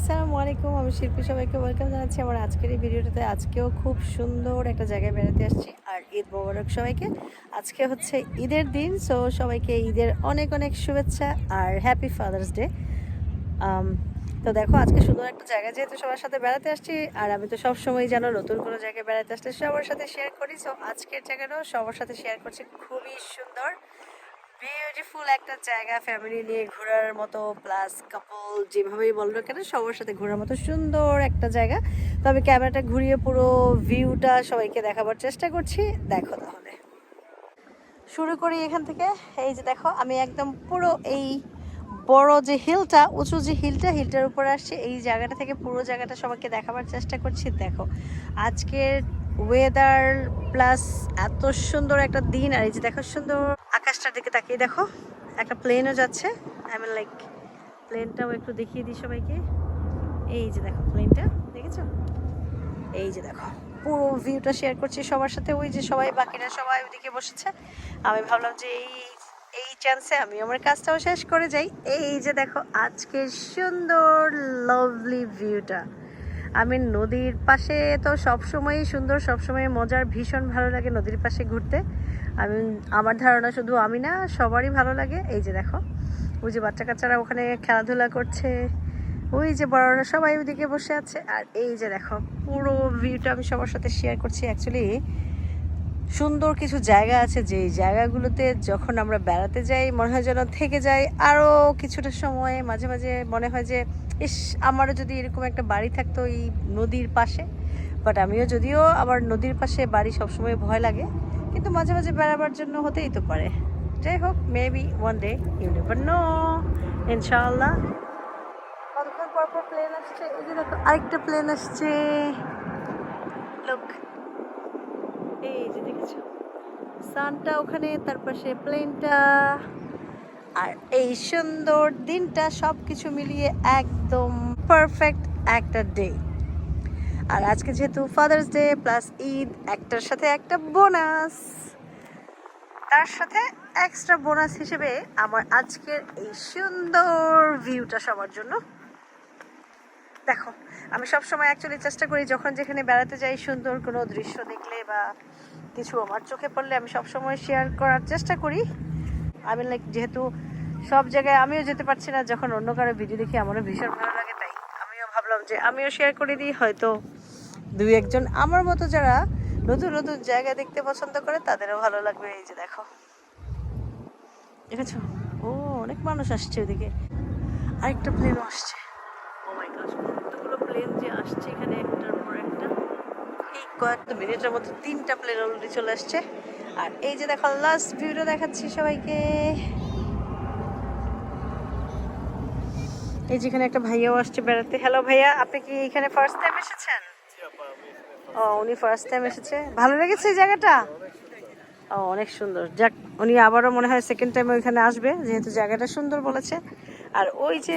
আসসালামু আলাইকুম, আমি শিল্পী সবাইকে ওয়েলকাম জানাচ্ছি আমার আজকের এই ভিডিওটাতে। আজকেও খুব সুন্দর একটা জায়গায় বেড়াতে আসছি আর ঈদ মোবারক সবাইকে। আজকে হচ্ছে ঈদের দিন সো সবাইকে ঈদের অনেক অনেক শুভেচ্ছা আর হ্যাপি ফাদার্স ডে তো দেখো, আজকে সুন্দর একটা জায়গা যেহেতু সবার সাথে বেড়াতে আসছি, আর আমি তো সব সময় জানো নতুন কোনো জায়গায় বেড়াতে আসলে সবার সাথে শেয়ার করি সো আজকের জায়গাটাও সবার সাথে শেয়ার করছি, খুবই সুন্দর। বিউটিফুল একটা জায়গা ফ্যামিলি নিয়ে ঘোরার মতো প্লাস কাপল যেভাবেই বলল কেন, সবার সাথে ঘোরার মতো সুন্দর একটা জায়গা। তবে ক্যামেরাটা ঘুরিয়ে পুরো ভিউটা সবাইকে দেখাবার চেষ্টা করছি। দেখো তাহলে। শুরু করি এখান থেকে। এই যে দেখো, আমি একদম পুরো এই বড় যে হিলটা উঁচু যে হিলটা হিলটার উপরে আসছে। এই জায়গাটা থেকে পুরো জায়গাটা সবাইকে দেখাবার চেষ্টা করছি। দেখো, আজকের ওয়েদার প্লাস এত সুন্দর একটা দিন, আর এই যে দেখো সুন্দর আকাশটার দিকে তাকিয়ে দেখো, একটা প্লেনও যাচ্ছে। আই মিন লাইক প্লেনটাও একটু দেখিয়ে দিই সবাইকে। এই যে দেখো প্লেনটা দেখেছ? এই যে দেখো, পুরো ভিউটা শেয়ার করছি সবার সাথে। ওই যে সবাই, বাকিরা সবাই ওইদিকে বসেছে। আমি ভাবলাম যে এই এই চান্সে আমি আমার কাজটাও শেষ করে যাই। এই যে দেখো আজকে সুন্দর লাভলি ভিউটা আমি নদীর পাশে তো সবসময়ই সুন্দর, সবসময় মজার, ভীষণ ভালো লাগে নদীর পাশে ঘুরতে। আমি আমার ধারণা শুধু আমি না, সবারই ভালো লাগে। এই যে দেখো, ওই যে বাচ্চা কাচ্চারা ওখানে খেলাধুলা করছে, ওই যে বড়রা সবাই ওইদিকে বসে আছে। আর এই যে দেখো, পুরো ভিউটা আমি সবার সাথে শেয়ার করছি। অ্যাকচুয়ালি সুন্দর কিছু জায়গা আছে, যে জায়গাগুলোতে যখন আমরা বেড়াতে যাই, মনে হয় যেন থেকে যাই আরও কিছুটা সময়, মাঝে মাঝে মনে হয় যে ইস, আমারও যদি এরকম একটা বাড়ি থাকতো এই নদীর পাশে বাট আমিও যদিও আবার নদীর পাশে বাড়ি সবসময় ভয় লাগে, কিন্তু মাঝে মাঝে বেড়াবার জন্য হতেই তো পারে। যাই হোক maybe one day you never know ইনশাআল্লাহ। কতক্ষণ পর পর প্লেন আসছে? আরেকটা প্লেন আসছে। লোক এই যে দেখেছ সানটা ওখানে, তার পাশে প্লেনটা আর এই সুন্দর দিনটা সব কিছু মিলিয়ে একদম পারফেক্ট একটা ডে আর আজকে যেহেতু ফাদার্স ডে প্লাস ঈদ একটার সাথে একটা বোনাস তার সাথে এক্সট্রা বোনাস হিসেবে আমার আজকের এই সুন্দর ভিউটা সবার জন্য। দেখো, আমি সব সময় অ্যাকচুয়ালি চেষ্টা করি যখন যেখানে বেড়াতে যাই, সুন্দর কোনো দৃশ্য দেখলে বা কিছু আমার চোখে পড়লে আমি সব সময় শেয়ার করার চেষ্টা করি। আমি লাইক যেহেতু সব জায়গায় আমিও যেতে পারছি না, যখন অন্য কারও ভিডিও দেখি, আমারও ভীষণ ভালো লাগে, তাই আমিও ভাবলাম যে আমিও শেয়ার করে দিই, হয়তো দুই একজন আমার মতো যারা নতুন নতুন জায়গা দেখতে পছন্দ করে, তাদেরও ভালো লাগবে, এই যে দেখো। দেখেছ? ও, অনেক মানুষ আসছে ওদিকে। আরেকটা প্লেনও আসছে। প্লেন যে আসছে এখানে একটা। কয়েকটা মিনিটের মধ্যে তিনটা প্লেন অলরেডি চলে আসছে। আর এই যে দেখো লাস্ট ভিউটা দেখাচ্ছি সবাইকে। এই যেখানে একটা ভাইয়াও আসছে বেড়াতে। হ্যালো ভাইয়া আপনি কি এখানে ফার্স্ট টাইম এসেছেন? ও উনি ফার্স্ট টাইম এসেছে। ভালো লেগেছে এই জায়গাটা? ও অনেক সুন্দর। যাক উনি আবারও মনে হয় সেকেন্ড টাইম ওইখানে আসবে যেহেতু জায়গাটা সুন্দর বলেছে। আর ওই যে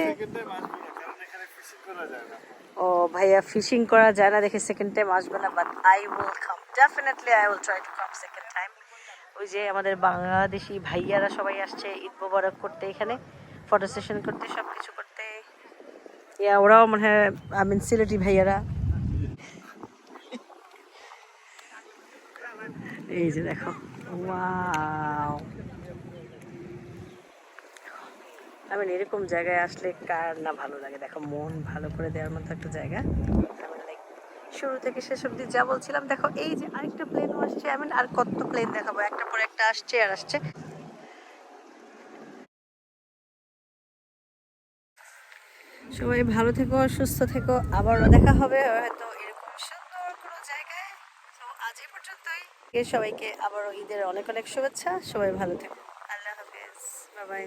ও ভাইয়া ফিশিং করা যায় না দেখে সেকেন্ড টাইম আসবে না but I will come definitely I will try to come second time ওই যে আমাদের বাংলাদেশি ভাইয়ারা সবাই আসছে ঈদ মোবারক করতে এখানে ফটো সেশন করতে সব কিছু করতে। ইয়া, ওরাও মনে হয় আই সিলেটি ভাইয়ারা। এই যে দেখো ওয়াও আমি এরকম জায়গায় আসলে কার না ভালো লাগে? দেখো, মন ভালো করে দেওয়ার মতো একটা জায়গা। শুরু থেকে শেষ অবধি যা বলছিলাম, দেখো এই যে আরেকটা প্লেনও আসছে আমি আর কত প্লেন দেখাবো? একটা পরে একটা আসছে আর আসছে। সবাই ভালো থেকো, সুস্থ থেকো, আবারও দেখা হবে হয়তো এরকম সুন্দর কোনো জায়গায়। তো আজ এই পর্যন্তই। সবাইকে আবারও ঈদের অনেক অনেক শুভেচ্ছা। সবাই ভালো থেকো। আল্লাহ হাফেজ। Bye bye